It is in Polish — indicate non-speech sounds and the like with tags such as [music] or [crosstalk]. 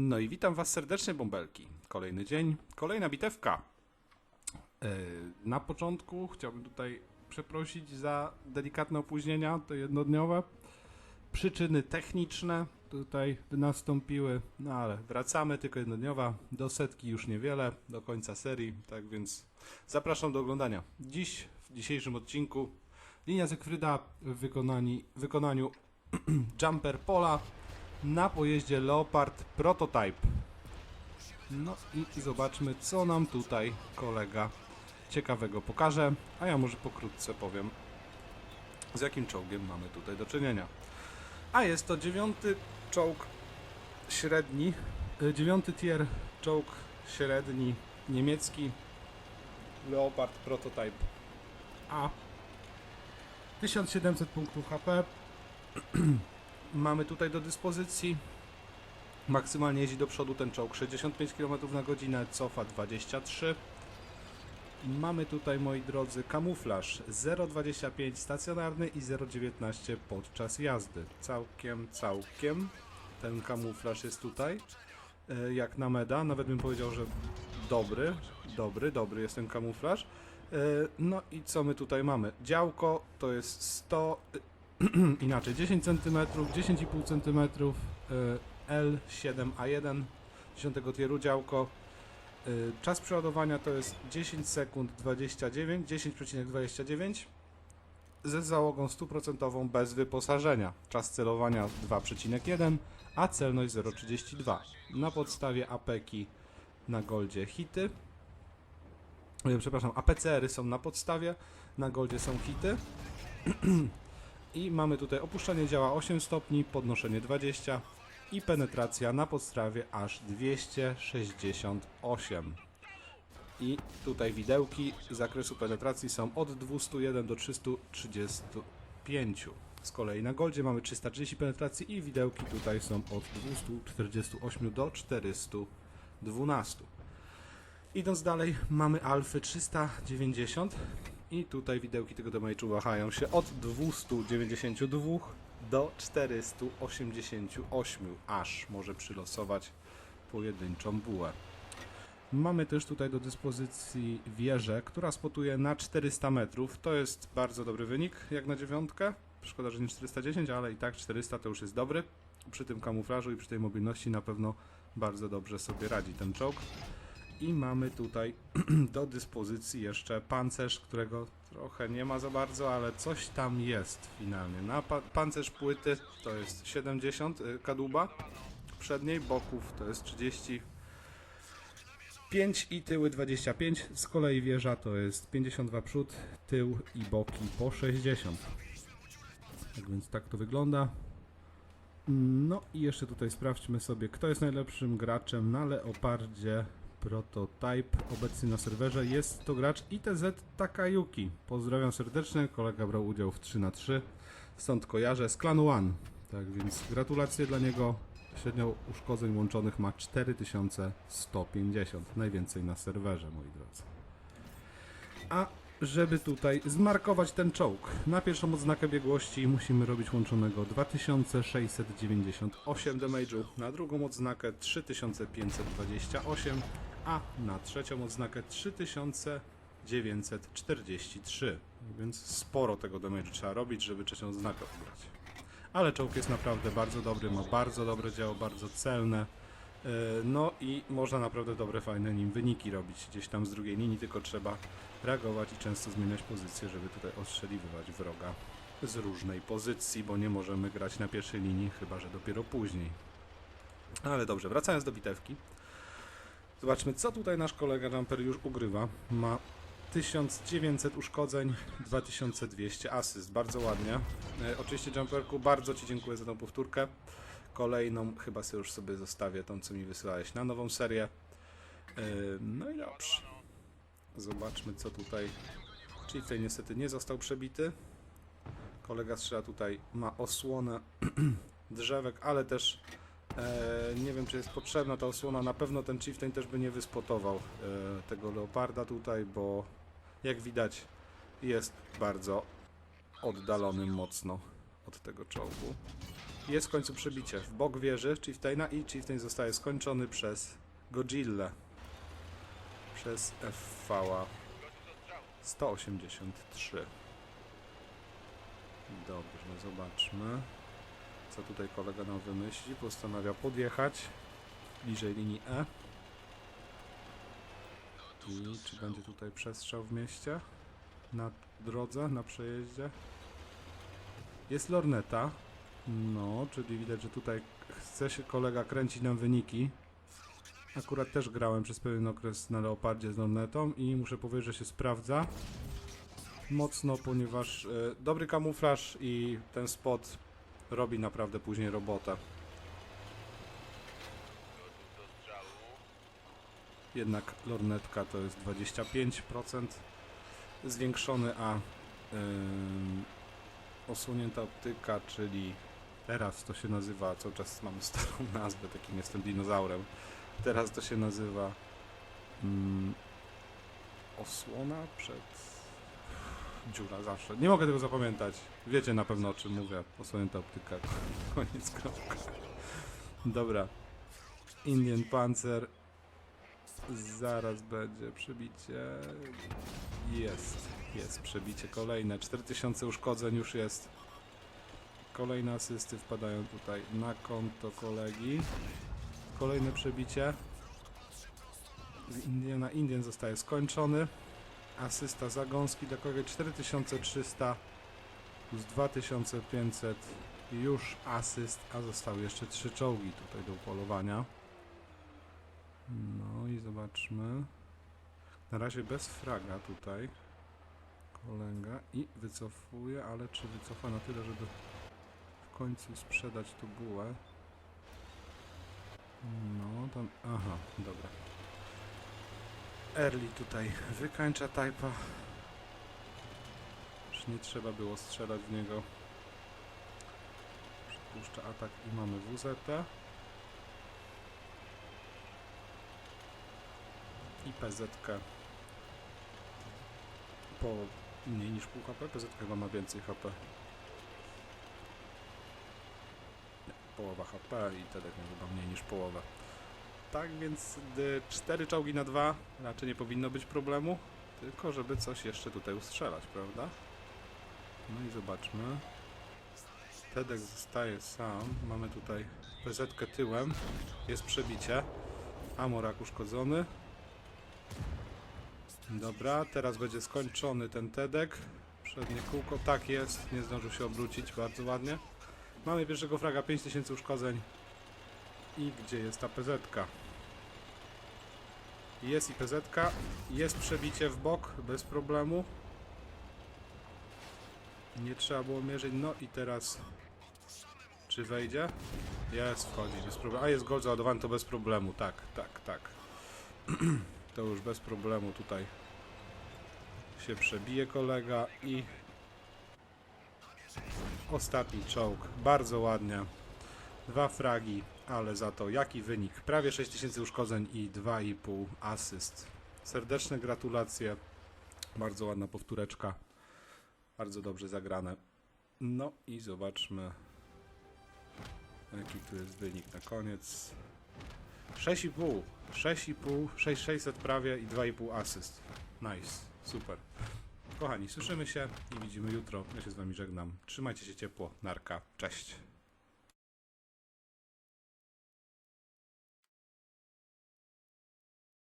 No i witam Was serdecznie, bąbelki. Kolejny dzień, kolejna bitewka. Yy, Na początku chciałbym tutaj przeprosić za delikatne opóźnienia, to jednodniowe. Przyczyny techniczne tutaj nastąpiły, no ale wracamy, tylko jednodniowa. Do setki już niewiele, do końca serii, tak więc zapraszam do oglądania. Dziś, w dzisiejszym odcinku, linia Zekfryda w wykonani, wykonaniu [clears throat] Jumper Pola na pojeździe Leopard Prototype. No i zobaczmy, co nam tutaj kolega ciekawego pokaże, a ja może pokrótce powiem, z jakim czołgiem mamy tutaj do czynienia. A jest to dziewiąty czołg średni, y, dziewiąty tier czołg średni niemiecki Leopard Prototype A. 1700 punktów HP. [clears throat] Mamy tutaj do dyspozycji maksymalnie jeździ do przodu ten czołg 65 km na godzinę, cofa 23. Mamy tutaj, moi drodzy, kamuflaż 0,25 stacjonarny i 0,19 podczas jazdy. Całkiem, całkiem ten kamuflaż jest tutaj. e, Jak na meda, nawet bym powiedział, że dobry, dobry, dobry jest ten kamuflaż. E, No i co my tutaj mamy? Działko to jest 100, [clears throat] inaczej 10 cm, 10,5 cm, L7A1 10 tieru działko. Y, Czas przeładowania to jest 10 sekund 29, 10,29 ze załogą 100% bez wyposażenia. Czas celowania 2,1, a celność 0,32. Na podstawie APEKI na Goldzie hity. Y, Przepraszam, APCR-y są na podstawie, na Goldzie są hity. [clears throat] I mamy tutaj opuszczenie działa 8 stopni, podnoszenie 20 i penetracja na podstawie aż 268. I tutaj widełki zakresu penetracji są od 201 do 335. Z kolei na Goldzie mamy 330 penetracji i widełki tutaj są od 248 do 412. Idąc dalej, mamy alfy 390 i tutaj widełki tego damage'u wahają się od 292 do 488, aż może przylosować pojedynczą bułę. Mamy też tutaj do dyspozycji wieżę, która spotuje na 400 metrów. To jest bardzo dobry wynik, jak na dziewiątkę. Szkoda, że nie 410, ale i tak 400 to już jest dobry. Przy tym kamuflażu i przy tej mobilności na pewno bardzo dobrze sobie radzi ten czołg. I mamy tutaj [clears throat] do dyspozycji jeszcze pancerz, którego trochę nie ma za bardzo, ale coś tam jest finalnie. Na pa pancerz płyty to jest 70 y, kadłuba przedniej, boków to jest 35 i tyły 25. Z kolei wieża to jest 52 przód, tył i boki po 60. Tak więc tak to wygląda. No i jeszcze tutaj sprawdźmy sobie, kto jest najlepszym graczem na Leopardzie Prototype obecnie na serwerze. Jest to gracz ITZ Takayuki. Pozdrawiam serdecznie, kolega brał udział w 3 na 3 stąd kojarzę z klanu One. Tak więc gratulacje dla niego. Średnio uszkodzeń łączonych ma 4150. Najwięcej na serwerze, moi drodzy. A żeby tutaj zmarkować ten czołg, na pierwszą odznakę biegłości musimy robić łączonego 2698 damage'u, na drugą odznakę 3528, a na trzecią odznakę 3943. Więc sporo tego damage'u trzeba robić, żeby trzecią odznakę ubrać. Ale czołg jest naprawdę bardzo dobry, ma bardzo dobre działo, bardzo celne. Yy, No i można naprawdę dobre, fajne nim wyniki robić gdzieś tam z drugiej linii, tylko trzeba reagować i często zmieniać pozycję, żeby tutaj ostrzeliwać wroga z różnej pozycji, bo nie możemy grać na pierwszej linii, chyba że dopiero później. Ale dobrze, wracając do bitewki. Zobaczmy, co tutaj nasz kolega Jumper już ugrywa. Ma 1900 uszkodzeń, 2200 asyst, bardzo ładnie. E, oczywiście Jumperku, bardzo Ci dziękuję za tą powtórkę. Kolejną chyba sobie już sobie zostawię tą, co mi wysyłałeś na nową serię. E, no i dobrze. Zobaczmy, co tutaj. Czyli tutaj niestety nie został przebity. Kolega strzela tutaj, ma osłonę [clears throat] drzewek, ale też e, nie wiem, czy jest potrzebna ta osłona. Na pewno ten Chieftain też by nie wyspotował e, tego leoparda tutaj, bo jak widać jest bardzo oddalony mocno od tego czołgu. Jest w końcu przebicie w bok wieży Chieftaina i Chieftain zostaje skończony przez Godzilla. Przez FV 183. Dobrze, zobaczmy. Co tutaj kolega nam wymyśli? Postanawia podjechać bliżej linii E. I czy będzie tutaj przestrzał w mieście? Na drodze, na przejeździe? Jest lorneta. No, czyli widać, że tutaj chce się kolega kręcić nam wyniki. Akurat też grałem przez pewien okres na Leopardzie z lornetą i muszę powiedzieć, że się sprawdza mocno, ponieważ e, dobry kamuflaż i ten spot robi naprawdę później robotę. Jednak lornetka to jest 25% zwiększony, a ym, osłonięta optyka, czyli teraz to się nazywa, cały czas mam starą [laughs] nazwę, takim jestem dinozaurem. Teraz to się nazywa ym, osłona przed dziura zawsze. Nie mogę tego zapamiętać. Wiecie na pewno o czym mówię. Osłonięta optyka. [laughs] Koniec kropka. Dobra. Indian Panzer. Zaraz będzie przebicie. Jest. Jest przebicie kolejne. 4000 uszkodzeń już jest. Kolejne asysty wpadają tutaj na konto kolegi. Kolejne przebicie. Indiana Indian zostaje skończony. Asysta zagąski dla kolegi 4300 plus 2500 już asyst, a zostały jeszcze trzy czołgi tutaj do upolowania. No i zobaczmy. Na razie bez fraga tutaj. Kolega i wycofuje, ale czy wycofa na tyle, żeby końcu sprzedać tu bułę? No, tam... Aha, dobra. Early tutaj wykańcza typa. Już nie trzeba było strzelać w niego. Przypuszcza atak i mamy WZ. I PZ po mniej niż pół HP. PZ chyba ma więcej HP. Nie, połowa HP i Tedek ma chyba mniej niż połowę. Tak więc y, cztery czołgi na dwa raczej nie powinno być problemu. Tylko żeby coś jeszcze tutaj ustrzelać, prawda? No i zobaczmy. Tedek zostaje sam. Mamy tutaj PZ tyłem. Jest przebicie. Amorak uszkodzony. Dobra, teraz będzie skończony ten Tedek. Przednie kółko, tak jest, nie zdążył się obrócić, bardzo ładnie. Mamy pierwszego fraga, 5000 uszkodzeń. I gdzie jest ta PZ? -ka? Jest i PZ, -ka. jest przebicie w bok, bez problemu. Nie trzeba było mierzyć, no i teraz czy wejdzie? Jest, wchodzi, bez problemu. A jest gold załadowany, to bez problemu, tak, tak, tak. [clears throat] to już bez problemu tutaj się przebije kolega i ostatni czołg, bardzo ładnie. Dwa fragi, ale za to jaki wynik? Prawie 6000 uszkodzeń i 2,5 asyst. Serdeczne gratulacje. Bardzo ładna powtóreczka. Bardzo dobrze zagrane. No i zobaczmy jaki tu jest wynik na koniec. 6,5. 6,5, 6600 prawie i 2,5 asyst. Nice, super. Kochani, słyszymy się i widzimy jutro. Ja się z wami żegnam. Trzymajcie się ciepło. Narka. Cześć.